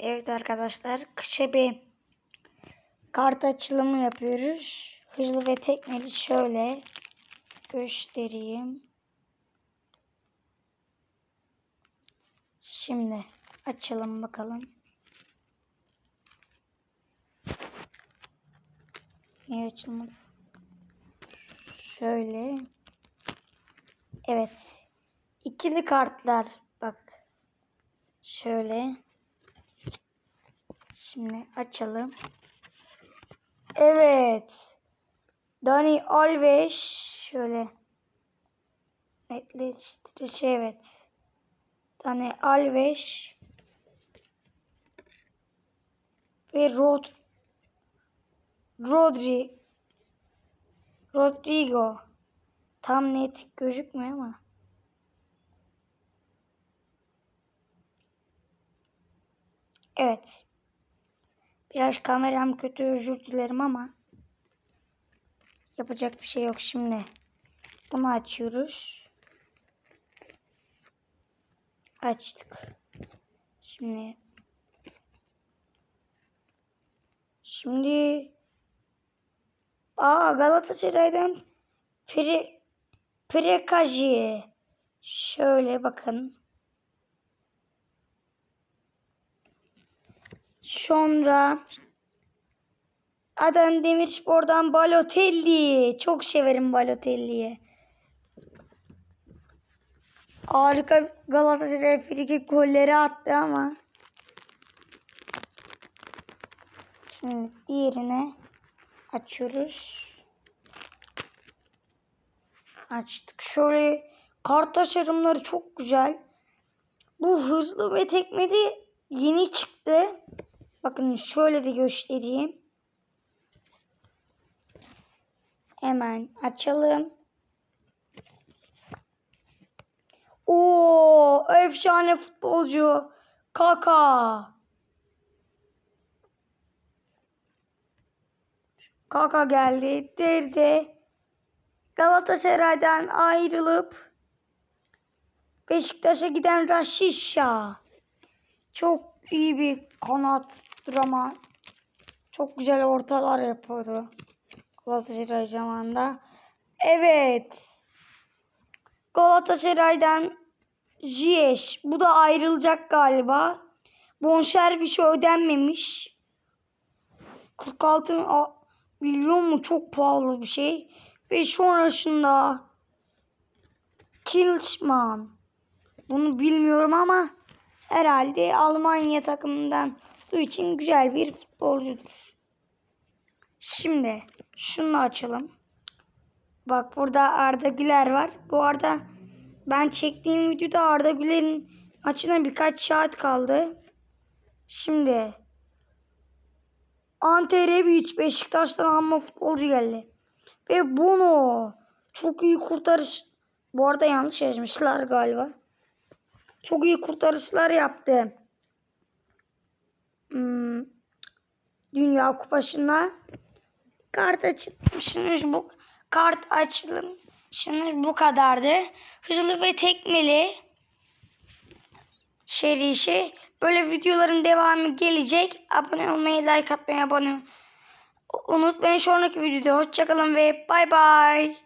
Evet arkadaşlar kışa bir kart açılımı yapıyoruz. Hızlı ve tekmeli şöyle göstereyim. Şimdi açalım bakalım. Niye açılmadı? Şöyle. Evet. İkili kartlar. Bak. Şöyle. Şimdi açalım. Evet. Dani Alves şöyle netleştirici evet. Dani Alves ve Rod Rodri Rodrigo tam net gözükmüyor ama Evet. Biraz kameram kötü özür dilerim ama yapacak bir şey yok şimdi. Bunu açıyoruz. Açtık. Şimdi Şimdi Aa Galatasaray'dan Pre Prekaji şöyle bakın. Sonra Adem Demirspor'dan Balotelli. Çok severim Balotelli'yi. Harika Galatasaray frikik golleri attı ama. Şimdi diğerine açıyoruz. Açtık. Şöyle kart tasarımları çok güzel. Bu hızlı ve tekmeli yeni çıktı. Bakın şöyle de göstereyim. Hemen açalım. Oo, efsane futbolcu Kaka. Kaka geldi. Derdi. Galatasaray'dan ayrılıp Beşiktaş'a giden Raşişa. Çok iyi bir kanat drama. Çok güzel ortalar yapıyordu. Galatasaray zamanında. Evet. Galatasaray'dan Ziyech. Bu da ayrılacak galiba. Bonservisi ödenmemiş. 46 a- milyon mu çok pahalı bir şey. Ve sonrasında Kilsman. Bunu bilmiyorum ama herhalde Almanya takımından olduğu için güzel bir futbolcudur. Şimdi şunu açalım. Bak burada Arda Güler var. Bu arada ben çektiğim videoda Arda Güler'in maçına birkaç saat kaldı. Şimdi Ante Rebic Beşiktaş'tan alma futbolcu geldi. Ve Bono çok iyi kurtarış. Bu arada yanlış yazmışlar galiba. Çok iyi kurtarışlar yaptı. Hmm, Dünya Kupası'nda kart açılmışsınız bu kart açılmışsınız bu kadardı. Hızlı ve tekmeli serisi. Böyle videoların devamı gelecek. Abone olmayı, like atmayı, abone unutmayın. Sonraki videoda hoşçakalın ve bay bay.